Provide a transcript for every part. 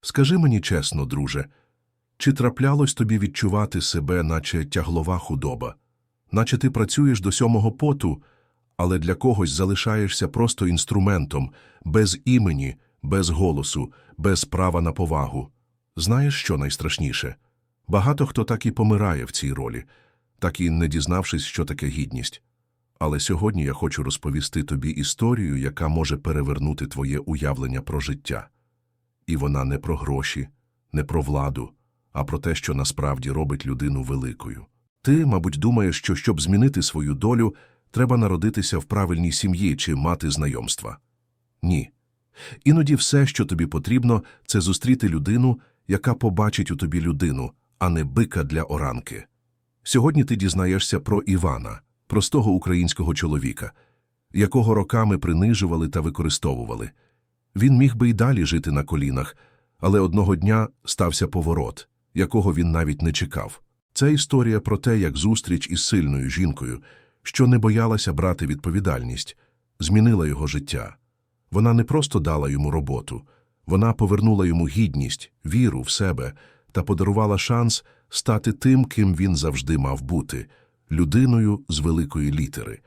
Скажи мені чесно, друже, чи траплялось тобі відчувати себе, наче тяглова худоба, наче ти працюєш до сьомого поту, але для когось залишаєшся просто інструментом, без імені, без голосу, без права на повагу? Знаєш, що найстрашніше? Багато хто так і помирає в цій ролі, так і не дізнавшись, що таке гідність. Але сьогодні я хочу розповісти тобі історію, яка може перевернути твоє уявлення про життя. І вона не про гроші, не про владу, а про те, що насправді робить людину великою. Ти, мабуть, думаєш, що щоб змінити свою долю, треба народитися в правильній сім'ї чи мати знайомства. Ні. Іноді все, що тобі потрібно, це зустріти людину, яка побачить у тобі людину, а не бика для оранки. Сьогодні ти дізнаєшся про Івана, простого українського чоловіка, якого роками принижували та використовували. Він міг би й далі жити на колінах, але одного дня стався поворот, якого він навіть не чекав. Це історія про те, як зустріч із сильною жінкою, що не боялася брати відповідальність, змінила його життя. Вона не просто дала йому роботу, вона повернула йому гідність, віру в себе та подарувала шанс стати тим, ким він завжди мав бути людиною з великої літери.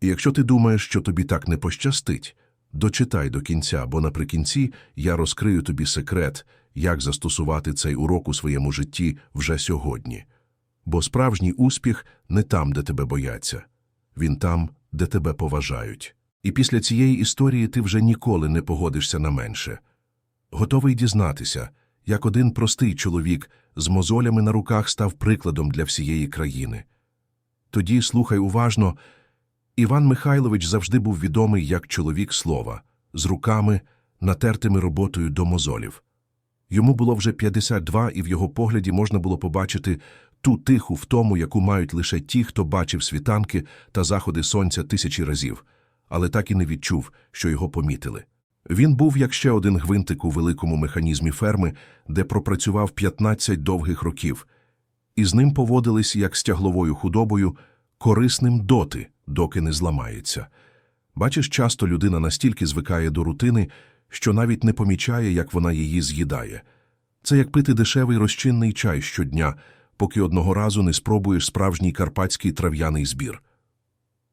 І якщо ти думаєш, що тобі так не пощастить, дочитай до кінця, бо наприкінці я розкрию тобі секрет, як застосувати цей урок у своєму житті вже сьогодні. Бо справжній успіх не там, де тебе бояться, він там, де тебе поважають. І після цієї історії ти вже ніколи не погодишся на менше. Готовий дізнатися, як один простий чоловік з мозолями на руках став прикладом для всієї країни. Тоді, слухай уважно, Іван Михайлович завжди був відомий як чоловік слова, з руками, натертими роботою до мозолів. Йому було вже 52, і в його погляді можна було побачити ту тиху втому, яку мають лише ті, хто бачив світанки та заходи сонця тисячі разів, але так і не відчув, що його помітили. Він був як ще один гвинтик у великому механізмі ферми, де пропрацював 15 довгих років, і з ним поводились як з тягловою худобою, корисним доти, доки не зламається. Бачиш, часто людина настільки звикає до рутини, що навіть не помічає, як вона її з'їдає. Це як пити дешевий розчинний чай щодня, поки одного разу не спробуєш справжній карпатський трав'яний збір.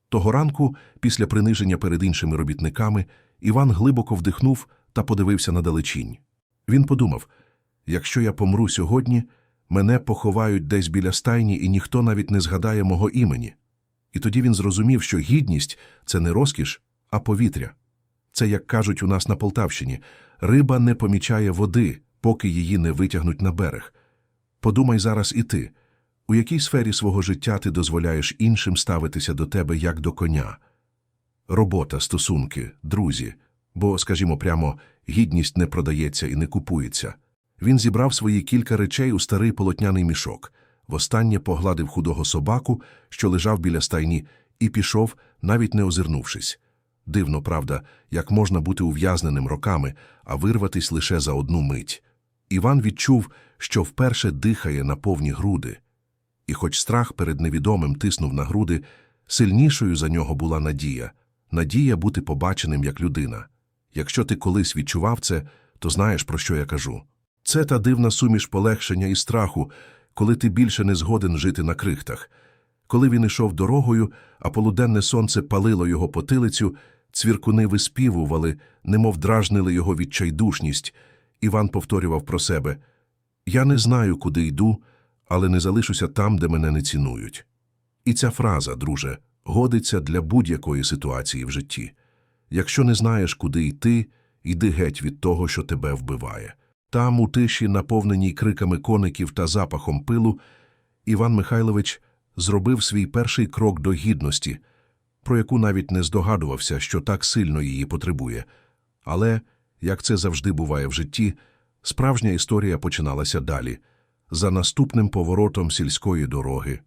Того ранку, після приниження перед іншими робітниками, Іван глибоко вдихнув та подивився на далечінь. Він подумав, якщо я помру сьогодні, мене поховають десь біля стайні, і ніхто навіть не згадає мого імені. І тоді він зрозумів, що гідність – це не розкіш, а повітря. Це, як кажуть у нас на Полтавщині, риба не помічає води, поки її не витягнуть на берег. Подумай зараз і ти, у якій сфері свого життя ти дозволяєш іншим ставитися до тебе як до коня? Робота, стосунки, друзі. Бо, скажімо прямо, гідність не продається і не купується. Він зібрав свої кілька речей у старий полотняний мішок, востаннє погладив худого собаку, що лежав біля стайні, і пішов, навіть не озирнувшись. Дивно, правда, як можна бути ув'язненим роками, а вирватись лише за одну мить. Іван відчув, що вперше дихає на повні груди. І хоч страх перед невідомим тиснув на груди, сильнішою за нього була надія надія бути побаченим як людина. Якщо ти колись відчував це, то знаєш, про що я кажу. Це та дивна суміш полегшення і страху, коли ти більше не згоден жити на крихтах. Коли він ішов дорогою, а полуденне сонце палило його потилицю, цвіркуни виспівували, немов дражнили його відчайдушність. Іван повторював про себе Я не знаю, куди йду, але не залишуся там, де мене не цінують. І ця фраза, друже, годиться для будь-якої ситуації в житті. Якщо не знаєш, куди йти, йди геть від того, що тебе вбиває. Там, у тиші, наповненій криками коників та запахом пилу, Іван Михайлович зробив свій перший крок до гідності, про яку навіть не здогадувався, що так сильно її потребує. Але, як це завжди буває в житті, справжня історія починалася далі, за наступним поворотом сільської дороги.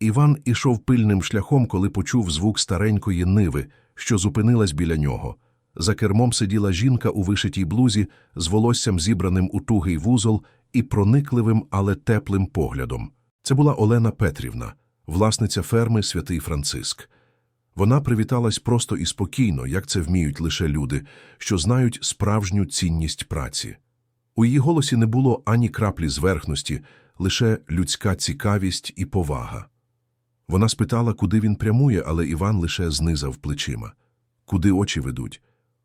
Іван ішов пильним шляхом, коли почув звук старенької ниви, що зупинилась біля нього. За кермом сиділа жінка у вишитій блузі з волоссям зібраним у тугий вузол і проникливим, але теплим поглядом. Це була Олена Петрівна, власниця ферми Святий Франциск. Вона привіталась просто і спокійно, як це вміють лише люди, що знають справжню цінність праці. У її голосі не було ані краплі зверхності, лише людська цікавість і повага. Вона спитала, куди він прямує, але Іван лише знизав плечима. Куди очі ведуть?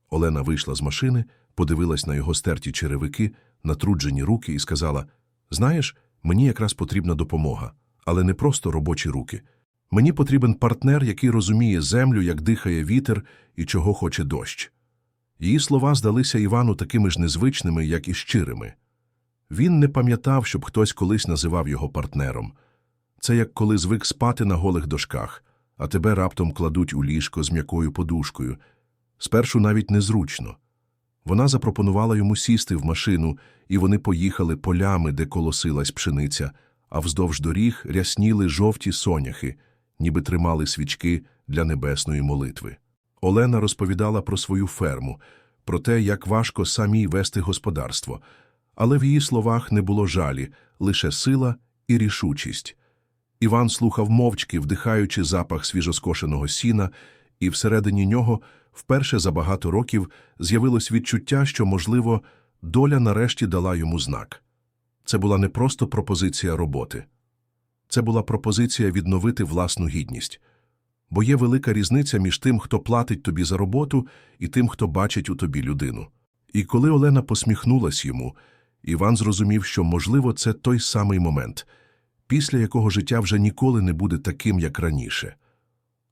Олена вийшла з машини, подивилась на його стерті черевики, натруджені руки і сказала: Знаєш, мені якраз потрібна допомога, але не просто робочі руки. Мені потрібен партнер, який розуміє землю, як дихає вітер і чого хоче дощ. Її слова здалися Івану такими ж незвичними, як і щирими. Він не пам'ятав, щоб хтось колись називав його партнером. Це як коли звик спати на голих дошках, а тебе раптом кладуть у ліжко з м'якою подушкою. Спершу навіть незручно. Вона запропонувала йому сісти в машину, і вони поїхали полями, де колосилась пшениця, а вздовж доріг рясніли жовті соняхи, ніби тримали свічки для небесної молитви. Олена розповідала про свою ферму, про те, як важко самій вести господарство, але в її словах не було жалі, лише сила і рішучість. Іван слухав мовчки, вдихаючи запах свіжоскошеного сіна, і всередині нього вперше за багато років з'явилось відчуття, що, можливо, доля нарешті дала йому знак. Це була не просто пропозиція роботи. Це була пропозиція відновити власну гідність. Бо є велика різниця між тим, хто платить тобі за роботу, і тим, хто бачить у тобі людину. І коли Олена посміхнулась йому, Іван зрозумів, що, можливо, це той самий момент, після якого життя вже ніколи не буде таким, як раніше.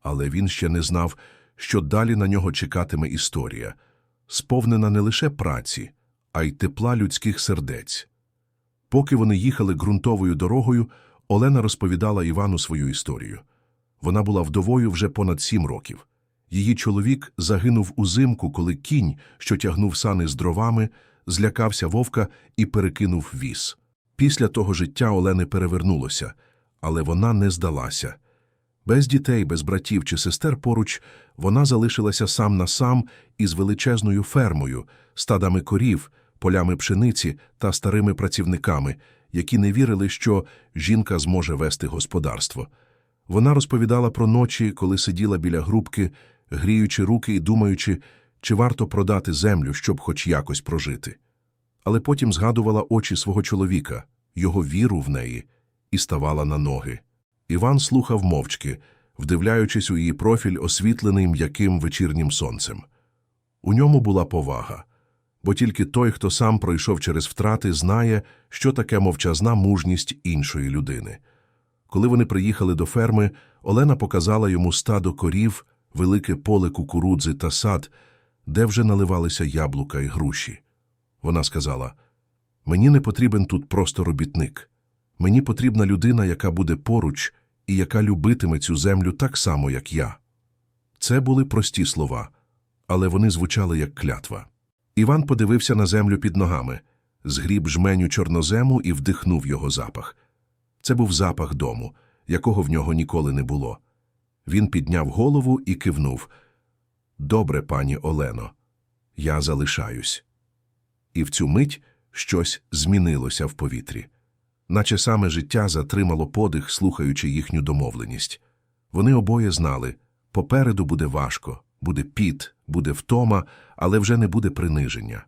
Але він ще не знав, що далі на нього чекатиме історія, сповнена не лише праці, а й тепла людських сердець. Поки вони їхали ґрунтовою дорогою, Олена розповідала Івану свою історію. Вона була вдовою вже понад сім років. Її чоловік загинув узимку, коли кінь, що тягнув сани з дровами, злякався вовка і перекинув віз. Після того життя Олени перевернулося, але вона не здалася. Без дітей, без братів чи сестер поруч вона залишилася сам на сам із величезною фермою, стадами корів, полями пшениці та старими працівниками, які не вірили, що жінка зможе вести господарство. Вона розповідала про ночі, коли сиділа біля грубки, гріючи руки і думаючи, чи варто продати землю, щоб хоч якось прожити. Але потім згадувала очі свого чоловіка, його віру в неї, і ставала на ноги. Іван слухав мовчки, вдивляючись у її профіль, освітлений м'яким вечірнім сонцем. У ньому була повага, бо тільки той, хто сам пройшов через втрати, знає, що таке мовчазна мужність іншої людини. Коли вони приїхали до ферми, Олена показала йому стадо корів, велике поле кукурудзи та сад, де вже наливалися яблука і груші. Вона сказала, «Мені не потрібен тут просто робітник. Мені потрібна людина, яка буде поруч і яка любитиме цю землю так само, як я». Це були прості слова, але вони звучали як клятва. Іван подивився на землю під ногами, згріб жменю чорнозему і вдихнув його запах. Це був запах дому, якого в нього ніколи не було. Він підняв голову і кивнув. Добре, пані Олено, я залишаюсь. І в цю мить щось змінилося в повітрі, наче саме життя затримало подих, слухаючи їхню домовленість. Вони обоє знали попереду буде важко, буде піт, буде втома, але вже не буде приниження.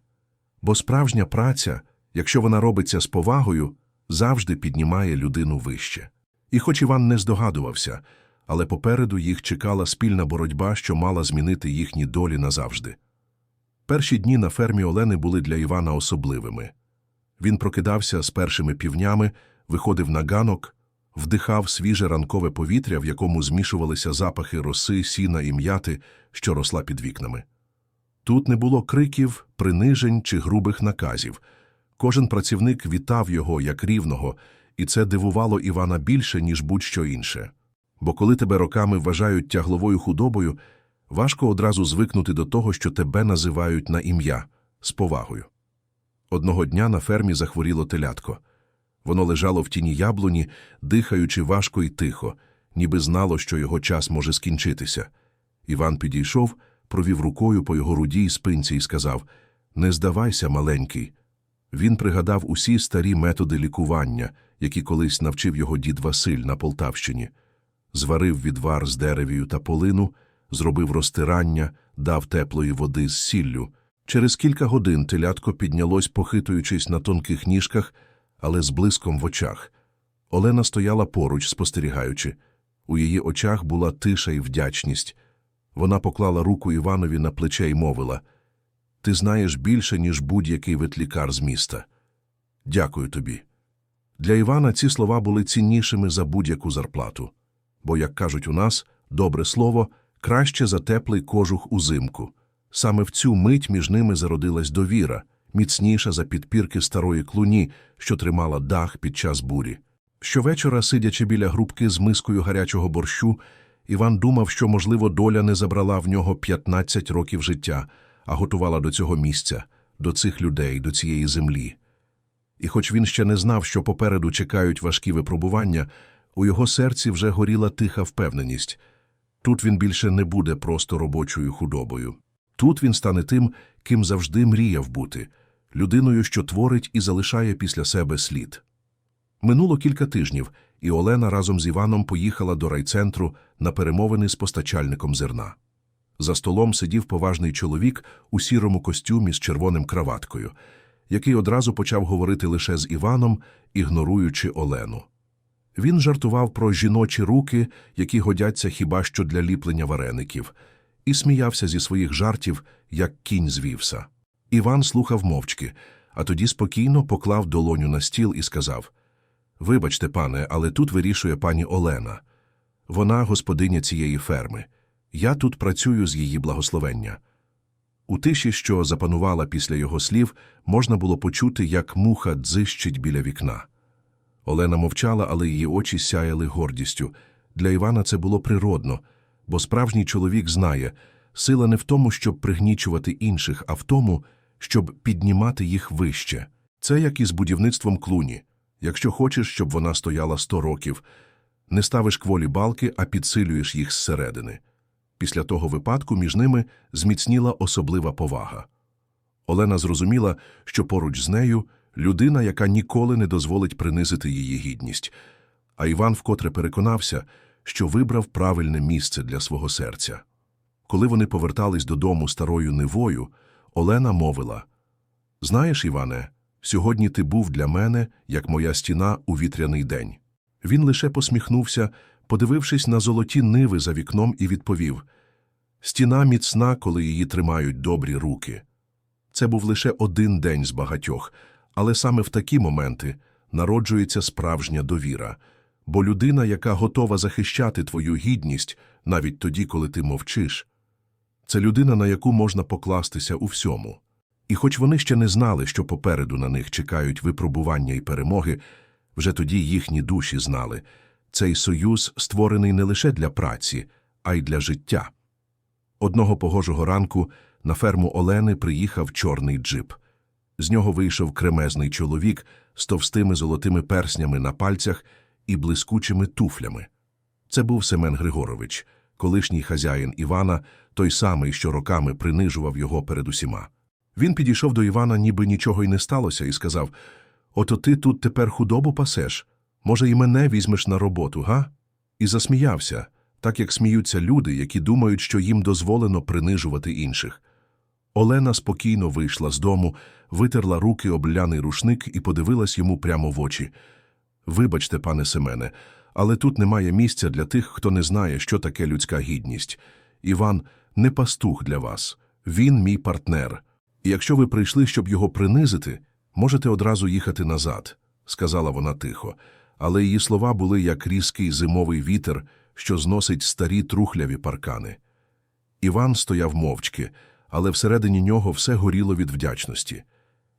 Бо справжня праця, якщо вона робиться з повагою, завжди піднімає людину вище. І хоч Іван не здогадувався, але попереду їх чекала спільна боротьба, що мала змінити їхні долі назавжди. Перші дні на фермі Олени були для Івана особливими. Він прокидався з першими півнями, виходив на ганок, вдихав свіже ранкове повітря, в якому змішувалися запахи роси, сіна і м'яти, що росла під вікнами. Тут не було криків, принижень чи грубих наказів. Кожен працівник вітав його як рівного, і це дивувало Івана більше, ніж будь-що інше. Бо коли тебе роками вважають тягловою худобою, важко одразу звикнути до того, що тебе називають на ім'я з повагою. Одного дня на фермі захворіло телятко. Воно лежало в тіні яблуні, дихаючи важко і тихо, ніби знало, що його час може скінчитися. Іван підійшов, провів рукою по його рудій спинці і сказав Не здавайся, маленький. Він пригадав усі старі методи лікування, які колись навчив його дід Василь на Полтавщині. Зварив відвар з деревію та полину, зробив розтирання, дав теплої води з сіллю. Через кілька годин телятко піднялось, похитуючись на тонких ніжках, але з блиском в очах. Олена стояла поруч, спостерігаючи. У її очах була тиша і вдячність. Вона поклала руку Іванові на плече і мовила Ти знаєш більше, ніж будь-який ветлікар з міста. Дякую тобі. Для Івана ці слова були ціннішими за будь-яку зарплату. Бо, як кажуть у нас, добре слово краще за теплий кожух узимку. Саме в цю мить між ними зародилась довіра, міцніша за підпірки старої клуні, що тримала дах під час бурі. Щовечора, сидячи біля грубки з мискою гарячого борщу, Іван думав, що, можливо, доля не забрала в нього 15 років життя, а готувала до цього місця, до цих людей, до цієї землі. І хоч він ще не знав, що попереду чекають важкі випробування, у його серці вже горіла тиха впевненість. Тут він більше не буде просто робочою худобою. Тут він стане тим, ким завжди мріяв бути – людиною, що творить і залишає після себе слід. Минуло кілька тижнів, і Олена разом з Іваном поїхала до райцентру на перемовини з постачальником зерна. За столом сидів поважний чоловік у сірому костюмі з червоним краваткою, який одразу почав говорити лише з Іваном, ігноруючи Олену. Він жартував про жіночі руки, які годяться хіба що для ліплення вареників, і сміявся зі своїх жартів, як кінь звівся. Іван слухав мовчки, а тоді спокійно поклав долоню на стіл і сказав Вибачте, пане, але тут вирішує пані Олена. Вона господиня цієї ферми. Я тут працюю з її благословення. У тиші, що запанувала після його слів, можна було почути, як муха дзищить біля вікна. Олена мовчала, але її очі сяяли гордістю. Для Івана це було природно, бо справжній чоловік знає, сила не в тому, щоб пригнічувати інших, а в тому, щоб піднімати їх вище. Це як із будівництвом клуні. Якщо хочеш, щоб вона стояла сто років, не ставиш кволі балки, а підсилюєш їх зсередини. Після того випадку між ними зміцніла особлива повага. Олена зрозуміла, що поруч з нею людина, яка ніколи не дозволить принизити її гідність, а Іван вкотре переконався, що вибрав правильне місце для свого серця. Коли вони повертались додому старою нивою, Олена мовила Знаєш, Іване, сьогодні ти був для мене, як моя стіна у вітряний день. Він лише посміхнувся, подивившись на золоті ниви за вікном, і відповів Стіна міцна, коли її тримають добрі руки. Це був лише один день з багатьох, але саме в такі моменти народжується справжня довіра, бо людина, яка готова захищати твою гідність навіть тоді, коли ти мовчиш, це людина, на яку можна покластися у всьому. І хоч вони ще не знали, що попереду на них чекають випробування і перемоги, вже тоді їхні душі знали цей союз створений не лише для праці, а й для життя. Одного погожого ранку на ферму Олени приїхав чорний джип. З нього вийшов кремезний чоловік з товстими золотими перснями на пальцях і блискучими туфлями. Це був Семен Григорович, колишній хазяїн Івана, той самий, що роками принижував його перед усіма. Він підійшов до Івана, ніби нічого й не сталося, і сказав Ото ти тут тепер худобу пасеш. Може, і мене візьмеш на роботу, га? І засміявся, так як сміються люди, які думають, що їм дозволено принижувати інших. Олена спокійно вийшла з дому, витерла руки об ляний рушник і подивилась йому прямо в очі. Вибачте, пане Семене, але тут немає місця для тих, хто не знає, що таке людська гідність. Іван не пастух для вас, він мій партнер. І якщо ви прийшли, щоб його принизити, можете одразу їхати назад, сказала вона тихо, але її слова були як різкий зимовий вітер, що зносить старі трухляві паркани. Іван стояв мовчки, але всередині нього все горіло від вдячності.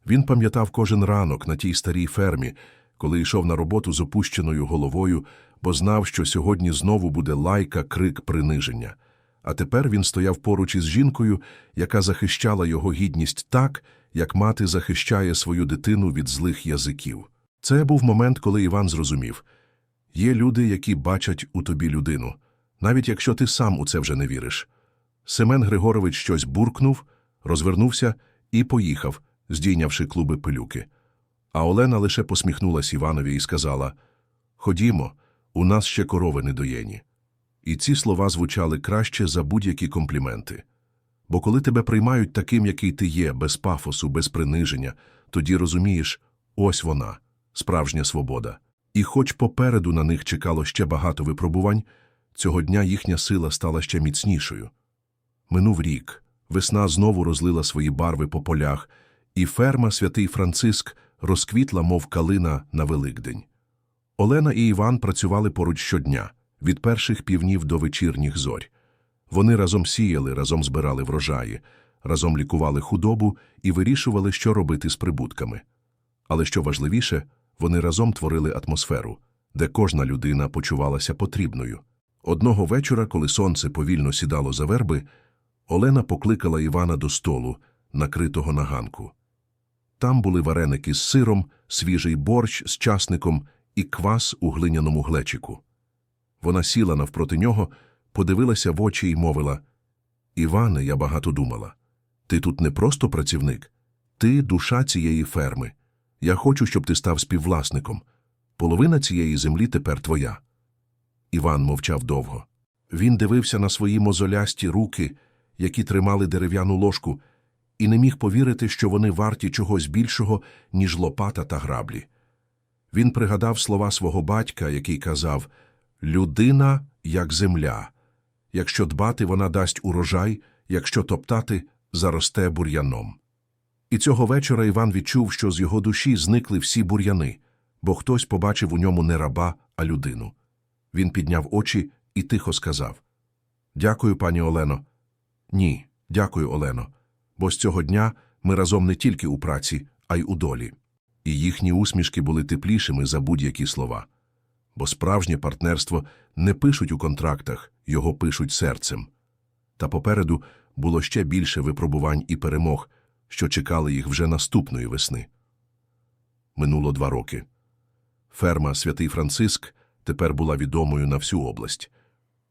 Він пам'ятав кожен ранок на тій старій фермі, коли йшов на роботу з опущеною головою, бо знав, що сьогодні знову буде лайка, крик, приниження. А тепер він стояв поруч із жінкою, яка захищала його гідність так, як мати захищає свою дитину від злих язиків. Це був момент, коли Іван зрозумів є люди, які бачать у тобі людину, навіть якщо ти сам у це вже не віриш. Семен Григорович щось буркнув, розвернувся і поїхав, здійнявши клуби пилюки. А Олена лише посміхнулась Іванові і сказала Ходімо, у нас ще корови недоєні. І ці слова звучали краще за будь-які компліменти. Бо коли тебе приймають таким, який ти є, без пафосу, без приниження, тоді розумієш, ось вона, справжня свобода. І хоч попереду на них чекало ще багато випробувань, цього дня їхня сила стала ще міцнішою. Минув рік, весна знову розлила свої барви по полях, і ферма Святий Франциск розквітла, мов калина на Великдень. Олена і Іван працювали поруч щодня, від перших півнів до вечірніх зорь. Вони разом сіяли, разом збирали врожаї, разом лікували худобу і вирішували, що робити з прибутками. Але що важливіше, вони разом творили атмосферу, де кожна людина почувалася потрібною. Одного вечора, коли сонце повільно сідало за верби, Олена покликала Івана до столу, накритого на ганку. Там були вареники з сиром, свіжий борщ з часником і квас у глиняному глечику. Вона сіла навпроти нього, подивилася в очі і мовила Іване, я багато думала. Ти тут не просто працівник, ти душа цієї ферми. Я хочу, щоб ти став співвласником. Половина цієї землі тепер твоя. Іван мовчав довго. Він дивився на свої мозолясті руки, які тримали дерев'яну ложку, і не міг повірити, що вони варті чогось більшого, ніж лопата та граблі. Він пригадав слова свого батька, який казав «Людина, як земля. Якщо дбати, вона дасть урожай, якщо топтати, заросте бур'яном». І цього вечора Іван відчув, що з його душі зникли всі бур'яни, бо хтось побачив у ньому не раба, а людину. Він підняв очі і тихо сказав Дякую, пані Олено. Ні, дякую, Олено. Бо з цього дня ми разом не тільки у праці, а й у долі. І їхні усмішки були теплішими за будь-які слова. Бо справжнє партнерство не пишуть у контрактах, його пишуть серцем. Та попереду було ще більше випробувань і перемог, що чекали їх вже наступної весни. Минуло два роки. Ферма Святий Франциск тепер була відомою на всю область.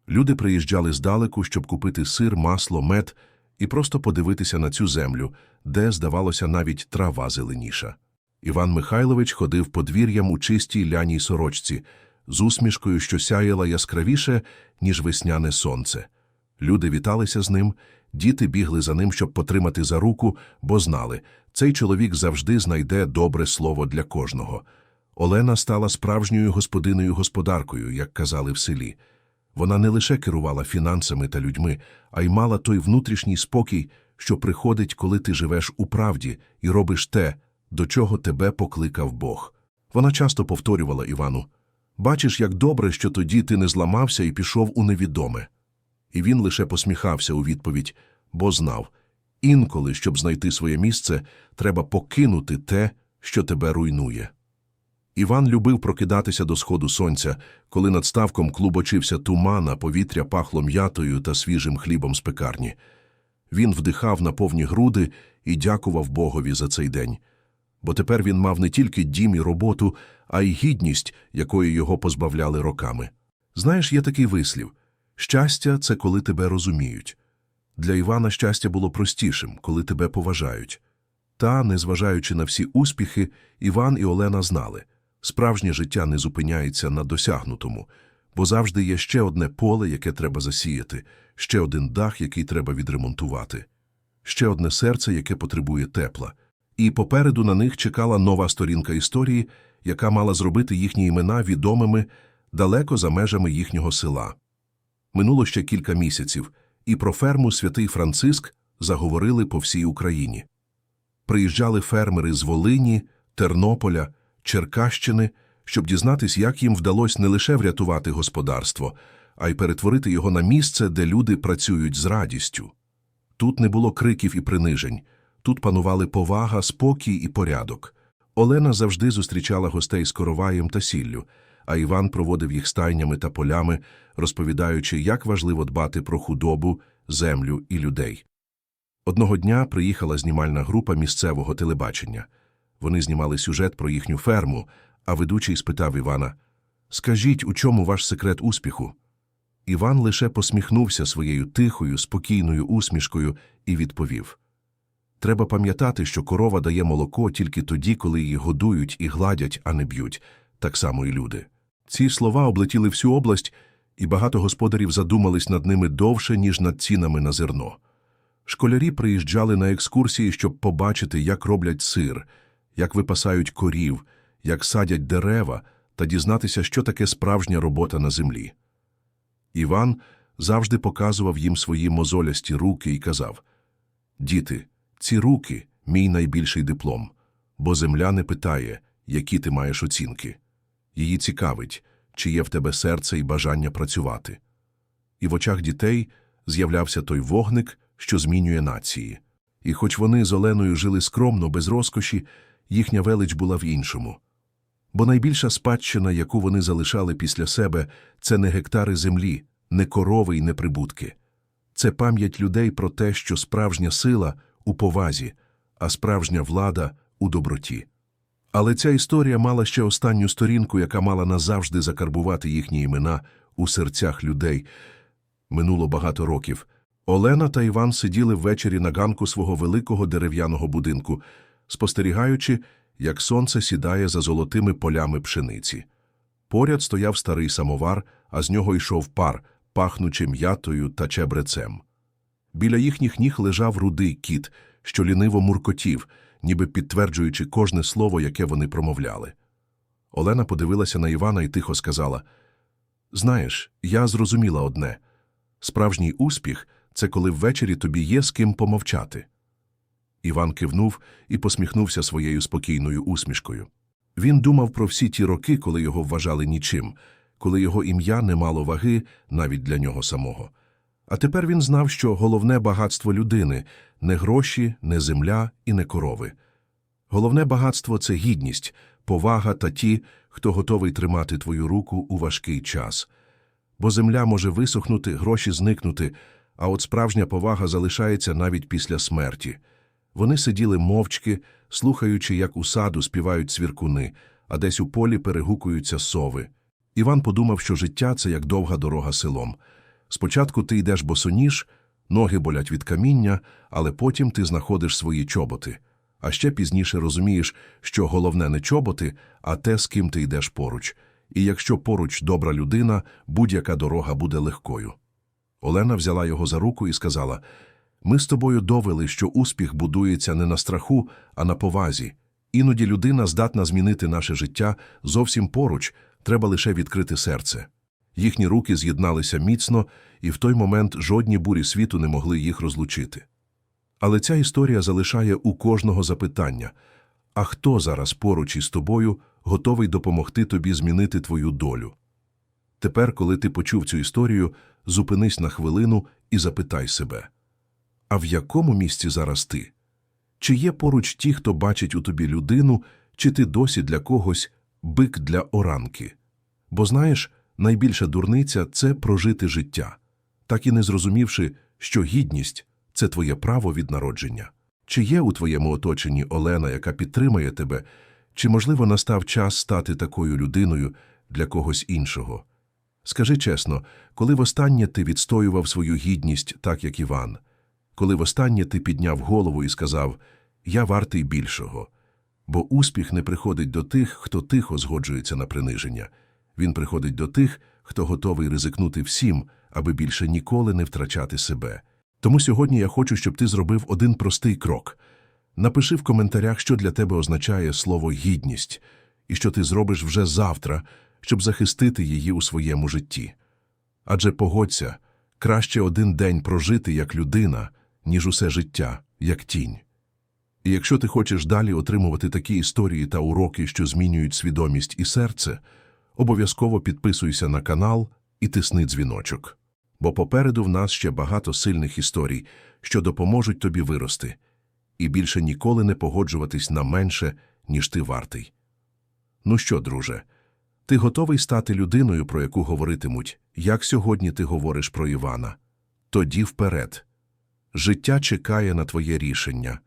Люди приїжджали здалеку, щоб купити сир, масло, мед і просто подивитися на цю землю, де, здавалося, навіть трава зеленіша. Іван Михайлович ходив подвір'ям у чистій ляній сорочці, з усмішкою, що сяяла яскравіше, ніж весняне сонце. Люди віталися з ним, діти бігли за ним, щоб потримати за руку, бо знали, цей чоловік завжди знайде добре слово для кожного. Олена стала справжньою господиною господаркою, як казали в селі. Вона не лише керувала фінансами та людьми, а й мала той внутрішній спокій, що приходить, коли ти живеш у правді і робиш те, до чого тебе покликав Бог. Вона часто повторювала Івану Бачиш, як добре, що тоді ти не зламався і пішов у невідоме. І він лише посміхався у відповідь, бо знав інколи, щоб знайти своє місце, треба покинути те, що тебе руйнує. Іван любив прокидатися до сходу сонця, коли над ставком клубочився туман, а повітря пахло м'ятою та свіжим хлібом з пекарні. Він вдихав на повні груди і дякував Богові за цей день. Бо тепер він мав не тільки дім і роботу, а й гідність, якої його позбавляли роками. Знаєш, є такий вислів щастя це коли тебе розуміють. Для Івана щастя було простішим, коли тебе поважають. Та, незважаючи на всі успіхи, Іван і Олена знали справжнє життя не зупиняється на досягнутому, бо завжди є ще одне поле, яке треба засіяти, ще один дах, який треба відремонтувати, ще одне серце, яке потребує тепла. І попереду на них чекала нова сторінка історії, яка мала зробити їхні імена відомими далеко за межами їхнього села. Минуло ще кілька місяців, і про ферму Святий Франциск заговорили по всій Україні. Приїжджали фермери з Волині, Тернополя, Черкащини, щоб дізнатись, як їм вдалося не лише врятувати господарство, а й перетворити його на місце, де люди працюють з радістю. Тут не було криків і принижень, тут панували повага, спокій і порядок. Олена завжди зустрічала гостей з короваєм та сіллю, а Іван проводив їх стайнями та полями, розповідаючи, як важливо дбати про худобу, землю і людей. Одного дня приїхала знімальна група місцевого телебачення. Вони знімали сюжет про їхню ферму, а ведучий спитав Івана Скажіть, у чому ваш секрет успіху? Іван лише посміхнувся своєю тихою, спокійною усмішкою і відповів Треба пам'ятати, що корова дає молоко тільки тоді, коли її годують і гладять, а не б'ють, так само і люди. Ці слова облетіли всю область, і багато господарів задумались над ними довше, ніж над цінами на зерно. Школярі приїжджали на екскурсії, щоб побачити, як роблять сир, як випасають корів, як садять дерева та дізнатися, що таке справжня робота на землі. Іван завжди показував їм свої мозолясті руки і казав «Діти, ці руки – мій найбільший диплом, бо земля не питає, які ти маєш оцінки. Її цікавить, чи є в тебе серце і бажання працювати. І в очах дітей з'являвся той вогник, що змінює нації. І хоч вони з Оленою жили скромно, без розкоші, їхня велич була в іншому. Бо найбільша спадщина, яку вони залишали після себе, це не гектари землі, не корови й не прибутки. Це пам'ять людей про те, що справжня сила у повазі, а справжня влада у доброті. Але ця історія мала ще останню сторінку, яка мала назавжди закарбувати їхні імена у серцях людей. Минуло багато років. Олена та Іван сиділи ввечері на ганку свого великого дерев'яного будинку, спостерігаючи, як сонце сідає за золотими полями пшениці. Поряд стояв старий самовар, а з нього йшов пар, пахнучи м'ятою та чебрецем. Біля їхніх ніг лежав рудий кіт, що ліниво муркотів, ніби підтверджуючи кожне слово, яке вони промовляли. Олена подивилася на Івана і тихо сказала Знаєш, я зрозуміла одне. Справжній успіх – це коли ввечері тобі є з ким помовчати. Іван кивнув і посміхнувся своєю спокійною усмішкою. Він думав про всі ті роки, коли його вважали нічим, коли його ім'я не мало ваги навіть для нього самого. А тепер він знав, що головне багатство людини – не гроші, не земля і не корови. Головне багатство – це гідність, повага та ті, хто готовий тримати твою руку у важкий час. Бо земля може висохнути, гроші зникнути, а от справжня повага залишається навіть після смерті. Вони сиділи мовчки, слухаючи, як у саду співають цвіркуни, а десь у полі перегукуються сови. Іван подумав, що життя – це як довга дорога селом. Спочатку ти йдеш босоніж, ноги болять від каміння, але потім ти знаходиш свої чоботи. А ще пізніше розумієш, що головне не чоботи, а те, з ким ти йдеш поруч. І якщо поруч добра людина, будь-яка дорога буде легкою. Олена взяла його за руку і сказала «Ми з тобою довели, що успіх будується не на страху, а на повазі. Іноді людина здатна змінити наше життя зовсім поруч, треба лише відкрити серце. Їхні руки з'єдналися міцно, і в той момент жодні бурі світу не могли їх розлучити. Але ця історія залишає у кожного запитання а хто зараз поруч із тобою готовий допомогти тобі змінити твою долю? Тепер, коли ти почув цю історію, зупинись на хвилину і запитай себе а в якому місці зараз ти? Чи є поруч ті, хто бачить у тобі людину, чи ти досі для когось бик для оранки? Бо знаєш, найбільша дурниця це прожити життя, так і не зрозумівши, що гідність це твоє право від народження. Чи є у твоєму оточенні Олена, яка підтримує тебе, чи, можливо, настав час стати такою людиною для когось іншого? Скажи чесно, коли востаннє ти відстоював свою гідність, так як Іван, коли востаннє ти підняв голову і сказав Я вартий більшого, бо успіх не приходить до тих, хто тихо згоджується на приниження. Він приходить до тих, хто готовий ризикнути всім, аби більше ніколи не втрачати себе. Тому сьогодні я хочу, щоб ти зробив один простий крок. Напиши в коментарях, що для тебе означає слово гідність, і що ти зробиш вже завтра, щоб захистити її у своєму житті. Адже погодься, краще один день прожити як людина, ніж усе життя, як тінь. І якщо ти хочеш далі отримувати такі історії та уроки, що змінюють свідомість і серце, обов'язково підписуйся на канал і тисни дзвіночок. Бо попереду в нас ще багато сильних історій, що допоможуть тобі вирости, і більше ніколи не погоджуватись на менше, ніж ти вартий. Ну що, друже, ти готовий стати людиною, про яку говоритимуть, як сьогодні ти говориш про Івана? Тоді вперед. Життя чекає на твоє рішення.